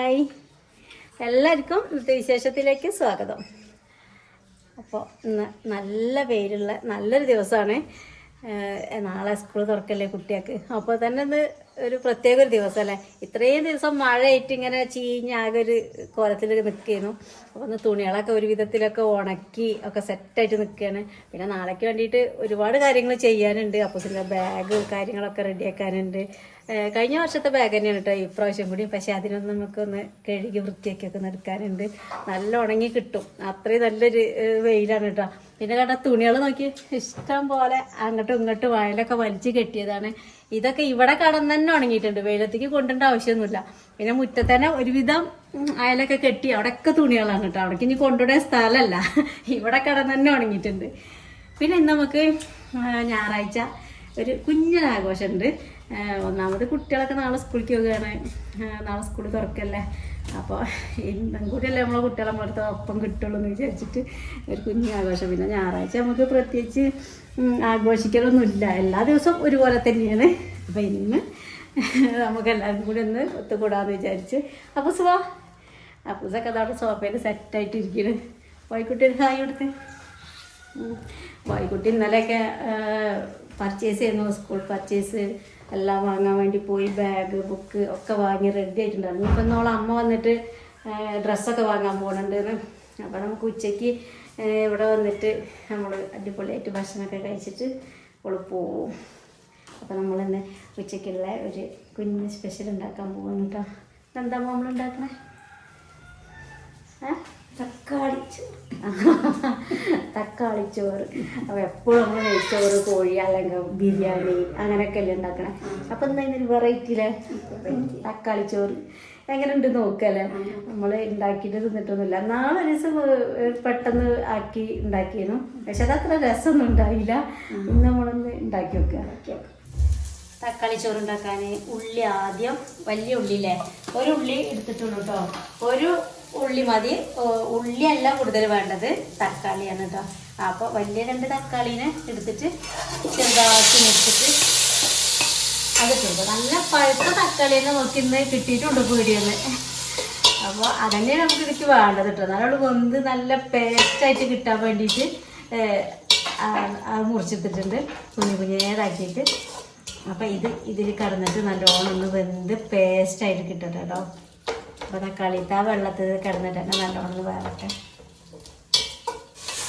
Hi. എല്ലാവർക്കും ഇന്നത്തെ വിശേഷത്തിലേക്ക് സ്വാഗതം. അപ്പോൾ ഇന്ന് നല്ല പേരുള്ള നല്ലൊരു ദിവസമാണ്. നാളെ സ്കൂൾ തുറക്കല്ലേ കുട്ടികൾക്ക്. അപ്പോൾ തന്നെ ഇന്ന് ഒരു പ്രത്യേക ഒരു ദിവസം അല്ലേ? ഇത്രയും ദിവസം മഴയായിട്ട് ഇങ്ങനെ ചീഞ്ഞാകെ ഒരു കോലത്തിൽ നിൽക്കുന്നു അപ്പോൾ ഒന്ന് തുണികളൊക്കെ ഒരു വിധത്തിലൊക്കെ ഉണക്കി ഒക്കെ സെറ്റായിട്ട് നിൽക്കുകയാണ്. പിന്നെ നാളേക്ക് വേണ്ടിയിട്ട് ഒരുപാട് കാര്യങ്ങൾ ചെയ്യാനുണ്ട്. അപ്പോൾ പിന്നെ ബാഗ് കാര്യങ്ങളൊക്കെ റെഡിയാക്കാനുണ്ട് കഴിഞ്ഞ വർഷത്തെ ബാഗ് തന്നെയാണ് കേട്ടോ. ഇപ്രാവശ്യം കൂടി. പക്ഷേ അതിനൊന്നും നമുക്കൊന്ന് കഴുകി വൃത്തിയാക്കിയൊക്കെ നിൽക്കാനുണ്ട് നല്ല ഉണങ്ങി കിട്ടും. അത്രയും നല്ലൊരു വെയിലാണ് കേട്ടോ. പിന്നെ കേട്ടോ തുണികൾ നോക്കി ഇഷ്ടം പോലെ അങ്ങോട്ടും ഇങ്ങോട്ടും വയലൊക്കെ വലിച്ചു കെട്ടിയതാണ്. ഇതൊക്കെ ഇവിടെ കടന്ന് തന്നെ ഉണങ്ങിയിട്ടുണ്ട്. വെയിലത്തേക്ക് കൊണ്ടുവരേണ്ട ആവശ്യമൊന്നുമില്ല. പിന്നെ മുറ്റത്തന്നെ ഒരുവിധം അയലൊക്കെ കെട്ടി അവിടെയൊക്കെ തുണികളാണ് കേട്ടോ. അവിടേക്ക് ഇനി കൊണ്ടുവിടാൻ സ്ഥലമല്ല. ഇവിടെ കടന്ന് തന്നെ ഉണങ്ങിയിട്ടുണ്ട്. പിന്നെ ഇന്ന് നമുക്ക് ഞായറാഴ്ച ഒരു കുഞ്ഞൊരാഘോഷമുണ്ട് ഒന്നാമത് കുട്ടികളൊക്കെ നാളെ സ്കൂളിലേക്ക് പോകുകയാണ് നാളെ സ്കൂൾ തുറക്കല്ലേ? അപ്പോൾ പെൺകുട്ടിയല്ലേ നമ്മളെ കുട്ടികളെ നമ്മളടുത്ത് ഒപ്പം കിട്ടുള്ളൂ എന്ന് വിചാരിച്ചിട്ട് ഒരു കുഞ്ഞ് ആഘോഷം. പിന്നെ ഞായറാഴ്ച നമുക്ക് പ്രത്യേകിച്ച് ആഘോഷിക്കലൊന്നുമില്ല. എല്ലാ ദിവസവും ഒരുപോലെ തന്നെയാണ്. അപ്പോൾ ഇന്ന് നമുക്ക് എല്ലാവർക്കും കൂടി ഒന്ന് ഒത്തുകൂടാന്ന് വിചാരിച്ച്. അപ്പോൾ സുഖ അപ്പൂസൊക്കെ അതവിടെ സോഫയിൽ സെറ്റായിട്ട് ഇരിക്കുന്നു വൈകുട്ടി ഒരു ഹായ് കൊടുത്ത്. വൈകുട്ടി ഇന്നലെയൊക്കെ പർച്ചേസ് ചെയ്യുന്നു സ്കൂൾ പർച്ചേസ് എല്ലാം വാങ്ങാൻ വേണ്ടി പോയി ബാഗ് ബുക്ക് ഒക്കെ വാങ്ങി റെഡി ആയിട്ടുണ്ടായിരുന്നു. ഇപ്പം നോളെ അമ്മ വന്നിട്ട് ഡ്രസ്സൊക്കെ വാങ്ങാൻ പോകുന്നുണ്ട് അപ്പോൾ നമുക്ക് ഉച്ചയ്ക്ക് ഇവിടെ വന്നിട്ട് നമ്മൾ അടിപൊളിയായിട്ട് ഭക്ഷണമൊക്കെ കഴിച്ചിട്ട് അവൾ പോവും. അപ്പോൾ നമ്മളിന്ന് ഉച്ചയ്ക്കുള്ള ഒരു കുഞ്ഞ് സ്പെഷ്യൽ ഉണ്ടാക്കാൻ പോകുന്നു കേട്ടോ എന്താ നമ്മൾ ഉണ്ടാക്കണേ? ഏ? തക്കാളി ചോറ്. അപ്പൊ എപ്പോഴും നമ്മൾ നെയ്ച്ചോറ് കോഴി അല്ലെങ്കിൽ ബിരിയാണി അങ്ങനെയൊക്കെ അല്ലേ ഉണ്ടാക്കണേ. അപ്പം എന്താ ഇതിന് വെറൈറ്റിയിലെ തക്കാളി ചോറ്. എങ്ങനെ ഉണ്ട് നോക്കല്ലേ? നമ്മൾ ഉണ്ടാക്കിയിട്ട് തിന്നിട്ടൊന്നുമില്ല. നാളെ ദിവസം പെട്ടെന്ന് ആക്കി ഉണ്ടാക്കിയിരുന്നു. പക്ഷെ അത് അത്ര രസമൊന്നും ഉണ്ടായില്ല. ഇന്ന് നമ്മളൊന്ന് ഉണ്ടാക്കി വെക്കുക തക്കാളി ചോറ് ഉണ്ടാക്കാൻ ഉള്ളി ആദ്യം വലിയ ഉള്ളി ഉള്ളിയില്ലേ ഒരു ഉള്ളി എടുത്തിട്ടുള്ളൂ കേട്ടോ. ഒരു ഉള്ളി മതി. ഉള്ളിയല്ല കൂടുതൽ വേണ്ടത് തക്കാളിയാണ് കേട്ടോ അപ്പോൾ വലിയ രണ്ട് തക്കാളീനെ എടുത്തിട്ട് ചെറുതാക്കി മുറിച്ചിട്ട് അതിട്ടുണ്ട് നല്ല പഴുത്ത തക്കാളി നോക്കി ഇന്ന് കിട്ടിയിട്ടുണ്ട് പീടിയെന്ന് അപ്പോൾ അതന്നെ നമുക്ക് ഇതിക്ക് വേണ്ടത് കേട്ടോ നല്ല വെന്ത് നല്ല പേസ്റ്റ് ആയിട്ട് കിട്ടാൻ വേണ്ടിയിട്ട് അത് മുറിച്ചെടുത്തിട്ടുണ്ട്. കുഞ്ഞു കുഞ്ഞേതാക്കിയിട്ട്. അപ്പൊ ഇത് ഇതിൽ കിടന്നിട്ട് നല്ലോണം ഒന്ന് വെന്ത് പേസ്റ്റായിട്ട് കിട്ടട്ടെ കേട്ടോ അപ്പോൾ തക്കാളി ആ വെള്ളത്തിൽ കിടന്നിട്ട് തന്നെ നല്ലോണം ഒന്ന്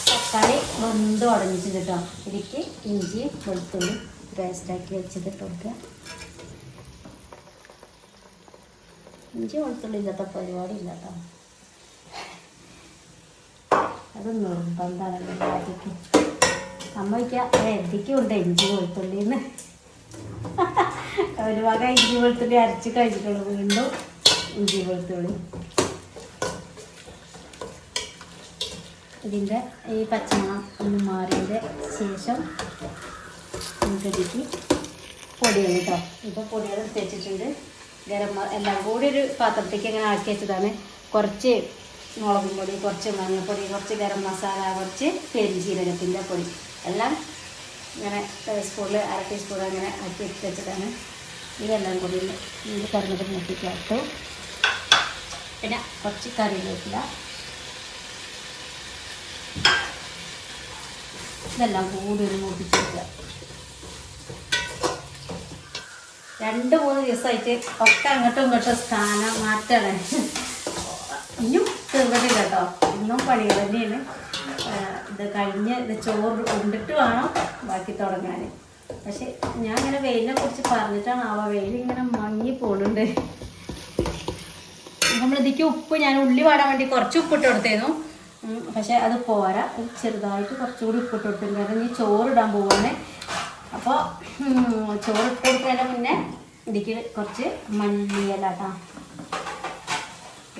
തക്കാളി വെന്ത് ഉടഞ്ഞിട്ട് കേട്ടോ ഇതിക്ക് ഇഞ്ചി വെളുത്തുള്ളി പേസ്റ്റാക്കി വെച്ചിട്ട് കൊടുക്കുക. ഇഞ്ചി വെളുത്തുള്ളി ഇല്ലാത്ത പരിപാടി ഇല്ല കേട്ടോ അത് നിർബന്ധമാണല്ലോ ബാക്കിക്ക് അമ്മയ്ക്ക് എത്തിക്കും ഉണ്ട് ഇഞ്ചി വെളുത്തുള്ളിന്ന് ഒരു വക ഇഞ്ചി വെളുത്തുള്ളി അരച്ച് കഴിച്ചിട്ടുള്ളൂ വീണ്ടും. ഇഞ്ചി വെളുത്തുള്ളി ഇതിന്റെ ഈ പച്ചമണം ഒന്ന് മാറിയതിന്റെ ശേഷം നമുക്കിതിക്ക് പൊടിയാണ് കേട്ടോ ഇപ്പോൾ പൊടികൾ തേച്ചിട്ടുണ്ട്. ഗരം എല്ലാം കൂടി ഒരു പാത്രത്തേക്ക് ഇങ്ങനെ ആക്കി വെച്ചതാണ്. കുറച്ച് മുളകും പൊടി കുറച്ച് മഞ്ഞൾപ്പൊടി കുറച്ച് ഗരം മസാല കുറച്ച് പെരിഞ്ചീരകത്തിന്റെ പൊടി. എല്ലാം ഇങ്ങനെ സ്പൂണിൽ അര ടീസ്പൂൺ അങ്ങനെ ആക്കി വെച്ചിട്ടാണ് ഇതെല്ലാം കൂടി കറിഞ്ഞിട്ട് മുട്ടിക്കകത്തു പിന്നെ കുറച്ച് കറിവേപ്പില. ഇതെല്ലാം കൂടി ഒരു മൂപ്പിച്ചെടുക്കുക. രണ്ട് മൂന്ന് ദിവസമായിട്ട് ഒക്കെ അങ്ങോട്ടും ഇങ്ങോട്ടും സ്ഥാനം മാറ്റാണ്. ഇനിയും തീർന്നിട്ടില്ല കേട്ടോ. ഇന്നും പണികൾ തന്നെയാണ്. ഇത് കഴിഞ്ഞ് ഇത് ചോറ് കൊണ്ടിട്ട് വേണം ബാക്കി തുടങ്ങാൻ പക്ഷെ ഞാൻ ഇങ്ങനെ വെയിലിനെ കുറിച്ച് പറഞ്ഞിട്ടാണ്. ആ വെയിൽ ഇങ്ങനെ മങ്ങി പോകുന്നുണ്ട് നമ്മൾ ഇതിക്ക് ഉപ്പ് ഞാൻ ഉള്ളി വാടാൻ വേണ്ടി കുറച്ച് ഉപ്പിട്ട് കൊടുത്തേന്നു പക്ഷേ അത് പോരാ. ചെറുതായിട്ട് കുറച്ചുകൂടി ഉപ്പിട്ട് കൊടുത്തിട്ടുണ്ട് കാരണം ഈ ചോറിടാൻ പോവാണ്. അപ്പോൾ ചോറ് ഇട്ട് കൊടുക്കുന്നതിന് മുന്നേ ഇതിക്ക് കുറച്ച് മല്ലിയില കേട്ടോ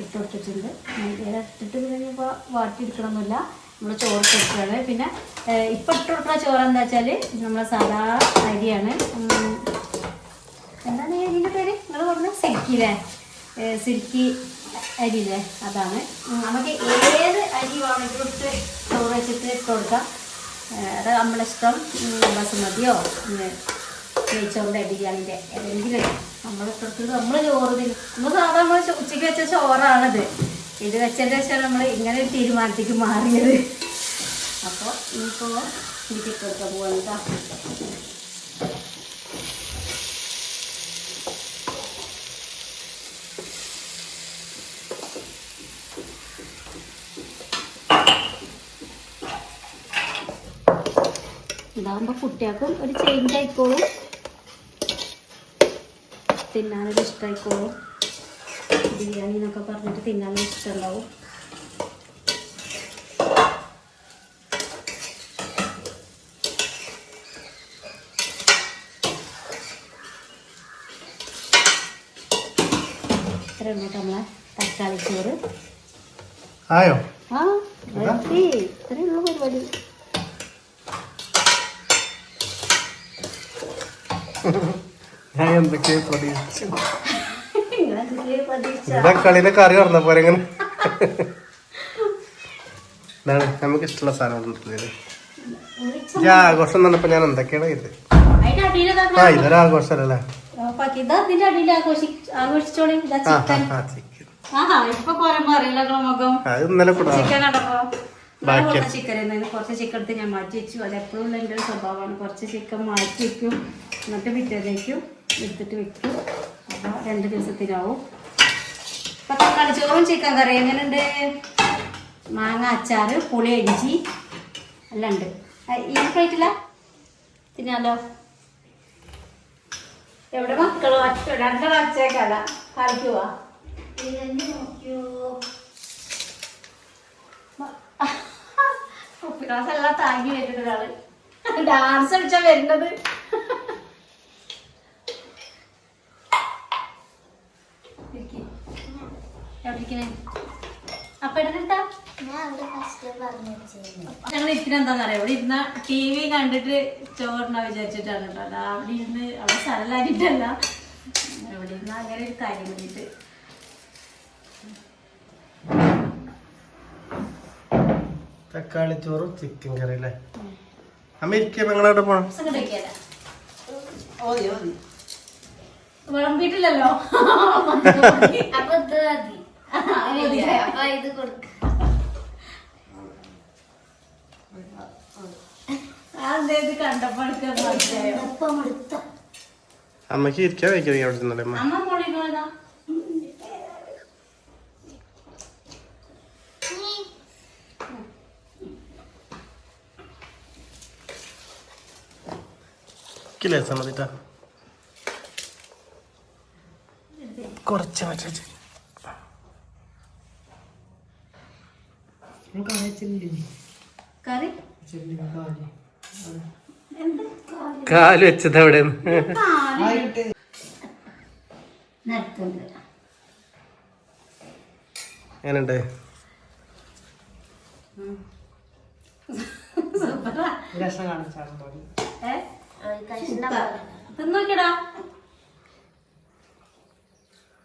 ഇട്ട് കൊടുത്തിട്ടുണ്ട്. മല്ലിയില ഇട്ടിട്ട് പിന്നെ ഇപ്പോൾ വാട്ടിയെടുക്കണമെന്നില്ല നമ്മൾ ചോറ് കൊടുക്കുകയാണ്. പിന്നെ ഇപ്പം ഇട്ട് കൊടുക്കുന്ന ചോറ് എന്താ വെച്ചാൽ നമ്മളെ സാധാ അരിയാണ്. എന്താണ് അരിന്റെ പേര്? നിങ്ങൾ പറഞ്ഞ സിൽക്കില്ലേ സിൽക്കി അരിയില്ലേ? അതാണ്. നമുക്ക് ഏത് അരി വേണമെങ്കിലും ഇട്ട് ചോറ് വെച്ചിട്ട് ഇട്ട് കൊടുക്കാം. അത് നമ്മളിഷ്ടം ബസുമതിയോ നെയ്ച്ചോറിന്റെ ബിരിയാണിന്റെ ഏതെങ്കിലും നമ്മളിപ്പുറത്ത് നമ്മൾ ചോറ് നമ്മൾ സാധാരണ നമ്മൾ ഉച്ചയ്ക്ക് വെച്ച ചോറാണത്. ഇത് വെച്ചതിന്റെ ശേഷം നമ്മൾ ഇങ്ങനെ ഒരു തീരുമാനത്തേക്ക് മാറിയത്. അപ്പോൾ ഇനിയിപ്പോൾ എനിക്ക് ഇപ്പോഴത്തെ പോകാൻ ഇതാകുമ്പോൾ കുട്ടികൾക്കും ഒരു ചേഞ്ച് ആയിക്കോളും. തിന്നാനൊരു ഇഷ്ടമായിക്കോളും ബിരിയാണി എന്നൊക്കെ പറഞ്ഞിട്ട് തിന്നാനൊരു ഇഷ്ടമുണ്ടാവും ഇത്ര ഉള്ളൂ നമ്മളെ തക്കാളി ചോറ്. ആയോ? ആ റെഡി ഇത്രയേ ഉള്ളൂ പരിപാടി. ഞാൻ എന്തൊക്കെ പ്രതീക്ഷിച്ചു. ഇവിടെ കളിയിലെ കറി പറഞ്ഞ പോലെ എങ്ങനെ ഇതാണ് നമുക്ക് ഇഷ്ടമുള്ള സാധനം ആഘോഷം പറഞ്ഞപ്പോ ഞാൻ എന്തൊക്കെയാണ് ഇത്? ആ ഇതൊരു ആഘോഷമല്ലേ? അത് ഇന്നലെ കൂടാ ബാക്കി. ചിക്കൻ ആയിരുന്നു കുറച്ച് ചിക്കൻ എടുത്ത് ഞാൻ മാറ്റി വെച്ചു. അത് എപ്പോഴും എന്റെ ഒരു സ്വഭാവമാണ്. കുറച്ച് ചിക്കൻ മാറ്റി വെക്കും. എന്നിട്ട് പിറ്റേന്നേക്കും എടുത്തിട്ട് വെക്കും. അപ്പോൾ രണ്ട് ദിവസത്തിനാവും. ഇപ്പൊ തക്കാളി ചോറും ചിക്കൻ കറി എങ്ങനെയുണ്ട്? മാങ്ങ അച്ചാർ പുളി ഇഞ്ചി എല്ലാം ഉണ്ട്. ഈ പ്ലേറ്റില്ല തിന്നാലോ? എവിടെ മക്കളോ? അച്ഛ രണ്ടാളും അച്ഛേക്കല്ല കളിക്കുവാ എല്ലാം താങ്ങി വരുന്നത്. ഒരാൾ ഡാൻസ് കളിച്ചാ വരുന്നത് ഞങ്ങൾ ഇരിക്കുന്ന എന്താണെന്നറിയാം ഇവിടെ ഇരുന്ന ടി വി കണ്ടിട്ട് ചോറിനാ വിചാരിച്ചിട്ടാണ് കേട്ടോ. അവിടെ ഇരുന്ന് അവിടെ സ്ഥലമായിട്ടല്ല അവിടെ ഇരുന്ന് അങ്ങനെ ഒരു കാര്യം വേണ്ടിയിട്ട് തക്കാളി ചോറും ചിക്കൻ കറി അല്ലേ അമ്മ ഇരിക്കുക ഞങ്ങളവിടെ പോണം? വിളമ്പിട്ടില്ലല്ലോ. അപ്പൊ ഇത് മതി. അപ്പൊ ഇത് കൊടുക്ക. അമ്മയ്ക്ക് ഇരിക്കാൻ വയ്ക്കുന്നത് അവിടെ നിന്നല്ലേ അമ്മ. അമ്മ മോളിക്കോളതാ കിലോ സമ്മതിട്ടാ കുറച്ച് മറ്റേ കറി എന്ത് കാൽ? വെച്ചത് അവിടെ എങ്ങനെയുണ്ട്? സൂപ്പറാ. കാണിച്ചാൽ കഷ്ണം തിന്നോക്കിടാ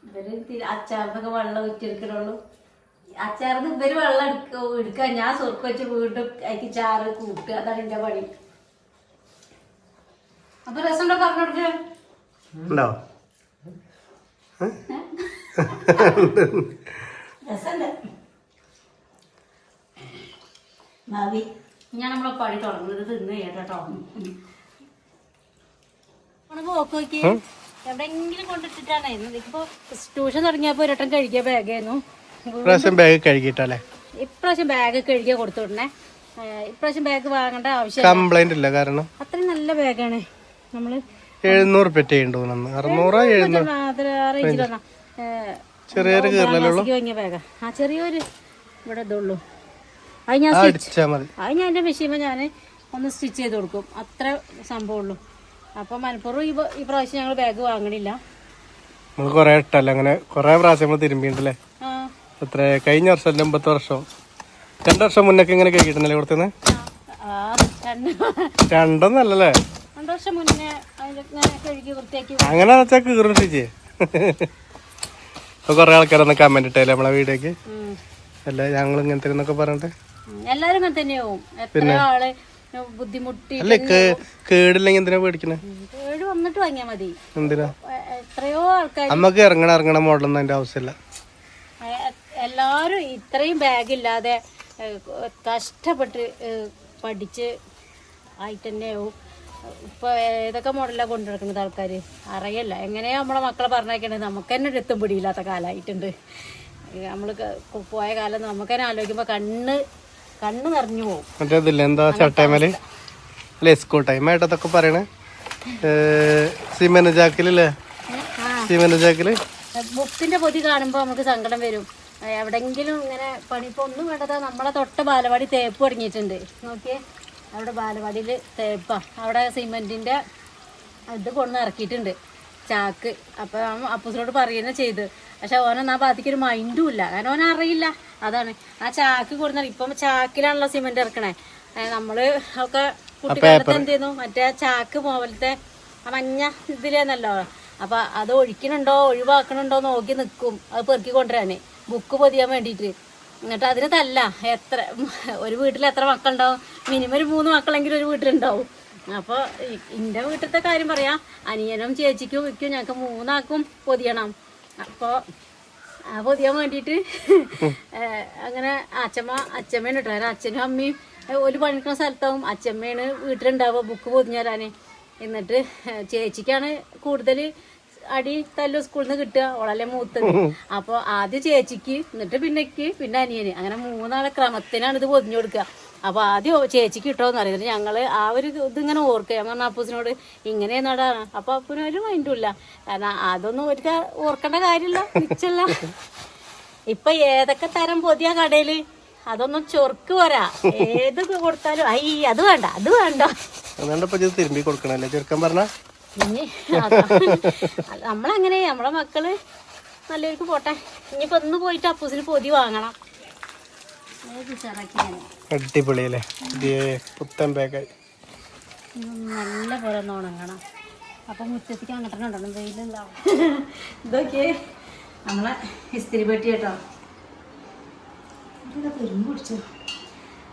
ഇവർ അച്ചാറിനൊക്കെ വെള്ളം ഊറ്റിയെടുക്കണുള്ളൂ. അച്ചാറിന് ഇവർ വെള്ളം എടുക്ക എടുക്കുക ഞാൻ സുർക്ക് വെച്ച് വീണ്ടും അതിക്ക് ചാറ് കൂട്ടുക അതാണ് എന്റെ പണി. അപ്പൊ രസം ഉണ്ടോ പറഞ്ഞു ഉണ്ടോ? രസമുണ്ട്. ഭാവി ഞാൻ നമ്മളെ പണി തുടങ്ങുന്നത് തിന്നു കേട്ടോ പോക്ക് നോക്കി എവിടെയെങ്കിലും കൊണ്ടിട്ടിട്ടാണ് ഇപ്പൊ ട്യൂഷൻ തുടങ്ങിയപ്പോ ഒരട്ടം കഴിക്കുക ബാഗായിരുന്നു പ്രാവശ്യം ബാഗ് കഴുകിയിട്ടല്ലേ? ഇപ്രാവശ്യം ബാഗ് കഴുകിയ കൊടുത്തു വിടണേ ഇപ്രാവശ്യം ബാഗ് വാങ്ങേണ്ട ആവശ്യം കംപ്ലൈന്റ് ഇല്ല കാരണം? അത്രയും നല്ല ബാഗാണ് നമ്മൾ എഴുന്നൂറ് പെറ്റ് അറുന്നൂറോ ചെറിയൊരു കീറലല്ലേ ഉള്ളൂ? ക്ലാസ്സിക്ക് വാങ്ങിയ ബാഗാ ആ ചെറിയൊരു ഇവിടെ ഇതുള്ളൂ. അത് ഞാൻ അത് ഞാൻ എന്റെ മെഷീൻ ഞാൻ ഒന്ന് സ്റ്റിച്ച് ചെയ്ത് കൊടുക്കും. അത്ര സംഭവമുള്ളൂ അപ്പോൾ മലപ്പുറം ഈ ഈ പ്രാവശ്യം ഞങ്ങൾ ബാഗ് വാങ്ങണില്ല. നമ്മൾ കൊറേ ഇട്ടല്ലേ? അങ്ങനെ കൊറേ പ്രാവശ്യം നമ്മൾ തിരുമ്പിണ്ടല്ലേ? എത്ര? കഴിഞ്ഞ വർഷം അല്ല ഒമ്പത് വർഷം? രണ്ടു വർഷം മുന്നൊക്കെ ഇങ്ങനെ കേട്ടിട്ടല്ലേ കൊടുത്തുന്നത് രണ്ടൊന്നല്ലേ അങ്ങനെ വെച്ചാൽ കീറും ചേച്ചി ഇപ്പൊ കൊറേ ആൾക്കാരൊന്ന് കമന്റ് ഇട്ടല്ലേ നമ്മളെ വീഡിയോക്ക്. അല്ല? ഞങ്ങൾ ഇങ്ങനത്തെ എന്നൊക്കെ പറഞ്ഞിട്ട്? ഉം. എല്ലാവരും ബുദ്ധിമുട്ടി അല്ലേ കേടില്ലെങ്കിൽ എന്തിനാ പേടിക്കണേ? കേട് വന്നിട്ട് പാട്ട് മതി. എന്തിനാ? എത്രയോ ആൾക്കാർ നമുക്ക് ഇറങ്ങണ ഇറങ്ങണ മോഡലൊന്നും അതിന്റെ ആവശ്യമില്ല. എല്ലാവരും ഇത്രയും ബാഗില്ലാതെ കഷ്ടപ്പെട്ട് പഠിച്ച് ആയിട്ട് തന്നെയാവും ഇപ്പൊ ഏതൊക്കെ മോഡലാണ് കൊണ്ടുനടക്കുന്നത് ആൾക്കാര്? ആൾക്കാർ അറിയില്ല. എങ്ങനെയാ നമ്മളെ മക്കളെ പറഞ്ഞേക്കണേ നമുക്ക് തന്നെ ഒരു എത്തും പിടിയില്ലാത്ത കാലമായിട്ടുണ്ട് നമ്മൾ പോയ കാലം നമുക്ക് തന്നെ ആലോചിക്കുമ്പോൾ കണ്ണ് കണ്ണ് നിറഞ്ഞു പോകും മറ്റേ ഇതില്ല എന്താ ചട്ടയമേൽ അല്ലെ സ്കൂൾ ടൈം ആയിട്ടതൊക്കെ പറയണേ. സിമന ജാക്കിലല്ലേ ആ. സിമെന്റ് ജാക്കിൽ ബുക്കിന്റെ പൊതി കാണുമ്പോൾ നമുക്ക് സങ്കടം വരും. എവിടെങ്കിലും ഇങ്ങനെ പണിപ്പോ ഒന്നും വേണ്ടതാ നമ്മളെ തൊട്ട ബാലവാടി തേപ്പ് തുടങ്ങിയിട്ടുണ്ട്. നോക്കിയേ അവിടെ ബാലവാടിയിൽ തേപ്പാ. അവിടെ സിമെന്റിന്റെ ഇത് കൊണ്ട് ഇറക്കിയിട്ടുണ്ട് ചാക്ക്. അപ്പൊ അപ്പൂസിനോട് പറയുന്ന ചെയ്ത്? പക്ഷെ ഓനൊന്നും ആ ഭാഗത്തേക്ക് ഒരു മൈൻഡും ഇല്ല. കാരണം ഓന അറിയില്ല. അതാണ്. ആ ചാക്ക് കൊടുത്താൽ ഇപ്പം ചാക്കിലാണല്ലോ സിമെന്റ് ഇറക്കണേ. നമ്മൾ ഒക്കെ കുട്ടിക്കാലത്ത് എന്ത് ചെയ്യുന്നു മറ്റേ ചാക്ക് പോലത്തെ ആ മഞ്ഞ ഇതിലേന്നല്ലോ. അപ്പൊ അത് ഒഴിക്കണുണ്ടോ? ഒഴിവാക്കണുണ്ടോ? നോക്കി നിൽക്കും അത് പെറുക്കി കൊണ്ടുവരാന്. ബുക്ക് പൊതിയാൻ വേണ്ടിയിട്ട്. എന്നിട്ട് അതിന് തല്ല. എത്ര ഒരു വീട്ടിൽ എത്ര മക്കളുണ്ടാവും? മിനിമം ഒരു മൂന്ന് മക്കളെങ്കിലും ഒരു വീട്ടിലുണ്ടാവും. അപ്പോൾ എന്റെ വീട്ടിലത്തെ കാര്യം പറയാം. അനിയനും ചേച്ചിക്കും വയ്ക്കും ഞങ്ങക്ക് മൂന്നാക്കും പൊതിയണം. അപ്പോൾ ആ പൊതിയാൻ വേണ്ടിയിട്ട് അങ്ങനെ അച്ഛമ്മ അച്ഛമ്മേനെ കാരണം അച്ഛനും അമ്മയും ഒരു പണിക്കുന്ന സ്ഥലത്താവും. അച്ഛമ്മയാണ് വീട്ടിലുണ്ടാവുക ബുക്ക് പൊതിഞ്ഞു തരാന് എന്നിട്ട് ചേച്ചിക്കാണ് കൂടുതൽ അടി തല്ലു സ്കൂളിൽ നിന്ന് കിട്ടുക. ഓളല്ലേ മൂത്തത്. അപ്പോൾ ആദ്യം ചേച്ചിക്ക് എന്നിട്ട് പിന്നെക്ക് പിന്നെ അനിയന്. അങ്ങനെ മൂന്നാളെ ക്രമത്തിനാണ് ഇത് പൊതിഞ്ഞു കൊടുക്കുക. അപ്പോൾ ആദ്യം ചേച്ചിക്ക് കിട്ടുമെന്ന് അറിയുന്നത് ഞങ്ങൾ ആ ഒരു ഇതിങ്ങനെ ഓർക്കുക ഞാൻ പറഞ്ഞ അപ്പൂസിനോട് ഇങ്ങനെ നടാണ് അപ്പോൾ അപ്പൂന് ഒരു മൈൻഡും ഇല്ല. കാരണം അതൊന്നും ഒരു ഓർക്കേണ്ട കാര്യമില്ല. നിച്ചല്ല ഇപ്പൊ ഏതൊക്കെ തരം പൊതിയ കടയിൽ? അതൊന്നും ചൊർക്ക് പോരാ. ഏത് കൊടുത്താലും ഐ അത് വേണ്ട അത് വേണ്ട. തിരുമ്പി കൊടുക്കണല്ലേ? പറഞ്ഞ. നമ്മളങ്ങനെ നമ്മളെ മക്കൾ നല്ലവർക്ക് പോട്ടെ. ഇനിയിപ്പോ ഒന്ന് പോയിട്ട് അപ്പൂസിന് പൊതി വാങ്ങണം. ഏത് അല്ലേ പുത്തൻ പേക്കായി നല്ല പോലെ ഒന്ന് ഉണങ്ങണം. അപ്പൊ മുറ്റത്തേക്ക് അങ്ങോട്ട് വെയിലുണ്ടാവും ഇതൊക്കെ നമ്മളെ ഇസ്തിരി പെട്ടി കേട്ടോ.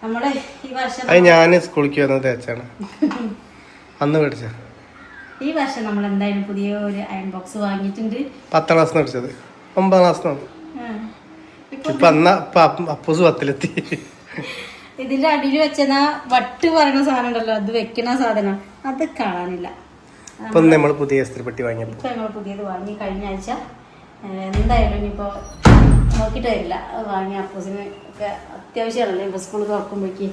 നമ്മളെ ഈ വർഷം ഞാൻ സ്കൂളിലേക്ക് വന്നത് തേച്ചാണ്. അന്ന് മേടിച്ച ഈ വർഷം നമ്മൾ എന്തായാലും പുതിയ ഒരു അയൺ ബോക്സ് വാങ്ങിയിട്ടുണ്ട്. പത്താം ക്ലാസ് മേടിച്ചത്. ഒമ്പതാം ക്ലാസ്. ഇപ്പൊ അന്ന ഇപ്പൊ അപ്പൂസ് പത്തിലെത്തി ഇതിന്റെ അടിയിൽ വെച്ചെന്ന വട്ട് പറയുന്ന സാധനം ഉണ്ടല്ലോ അത് വെക്കുന്ന സാധനം. അത് കാണാനില്ല. ഇപ്പൊ നമ്മൾ പുതിയ ഇസ്തിരിപ്പെട്ടി വാങ്ങി ഇപ്പൊ നമ്മൾ പുതിയത് വാങ്ങി കഴിഞ്ഞ ആഴ്ച. എന്തായാലും ഇനിയിപ്പോ നോക്കിട്ട് വരില്ല. വാങ്ങി അപ്പൂസിന് ഒക്കെ അത്യാവശ്യമാണല്ലോ ഇപ്പൊ സ്കൂൾ തുറക്കുമ്പോഴേക്ക്.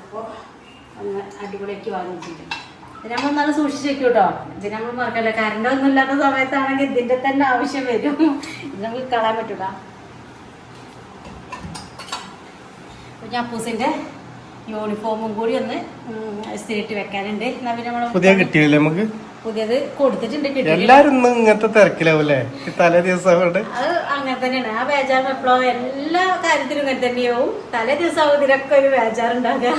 അപ്പോൾ അങ്ങ് അടിപൊളിയാക്കി വാങ്ങിച്ചിട്ടുണ്ട് ഇതിനെ നമ്മൾ നല്ല സൂക്ഷിച്ച് വെക്കും കേട്ടോ ഇതിനെ നമ്മൾ മറക്കല്ല? കറണ്ട് ഒന്നും ഇല്ലാത്ത സമയത്താണെങ്കിൽ ഇതിന്റെ തന്നെ ആവശ്യം വരും. ഇത് നമുക്ക് കളയാൻ പറ്റൂടാ പിന്നെ അപ്പൂസിന്റെ യൂണിഫോമും കൂടി ഒന്ന് സ്ഥിരിട്ട് വെക്കാനുണ്ട്. പുതിയ കിട്ടിയില്ലേ നമുക്ക്? പുതിയത് കൊടുത്തിട്ടുണ്ട് എല്ലാരും ഇങ്ങനത്തെ തിരക്കിലാവൂലേ? തലേ ദിവസം അത് അങ്ങനെ തന്നെയാണ്. ആ ബേജാറും എപ്പോഴും എല്ലാ കാര്യത്തിലും ഇങ്ങനെ തന്നെയാവും. തലേ ദിവസം ഇതിനൊക്കെ ഒരു ബേജാറുണ്ടാകുക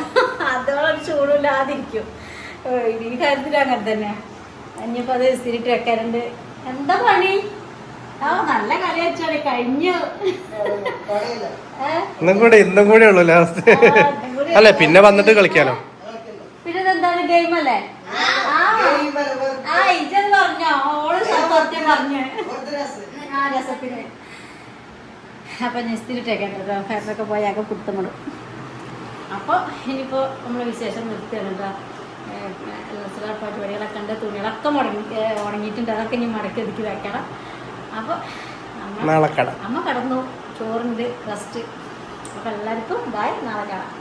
ഒരു ചൂടില്ലാതിരിക്കും ഈ കാര്യത്തിലും അങ്ങനെ തന്നെ ഇനിയിപ്പോ അത് സ്ഥിരിട്ട് വെക്കാറുണ്ട് എന്താ പണി? നല്ല കളി വെച്ചാണ് കഴിഞ്ഞു? ഇന്നും കൂടെ ഇന്നും കൂടെ ഉള്ളു ലാസ്റ്റ് അല്ലെ പിന്നെ വന്നിട്ട് കളിക്കാലോ പിന്നെ എന്താണ് ഗെയിം അല്ലേ ആ ആ ഇജത് പറഞ്ഞോ ഓൾ സത്യം പറഞ്ഞു ആ രസത്തിന് അപ്പൊ ഇനിയിപ്പോ ഫാനൊക്കെ പോയാൽ കുത്തുമിടും അപ്പോൾ ഇനിയിപ്പോൾ നമ്മൾ വിശേഷം നിർത്തുകയാണ് കേട്ടോ പരിപാടികളൊക്കെ ഉണ്ട് തുണികളൊക്കെ മുടങ്ങി ഉണങ്ങിയിട്ടുണ്ട് അതൊക്കെ ഇനി മടക്കി ഒതുക്കി വെക്കണം അപ്പോൾ നാളെ കാണാം അമ്മ കടന്നു. ചോറിന്റെ റെസ്റ്റ്. അപ്പോൾ എല്ലാവർക്കും ബായ് നാളെ കാണാം.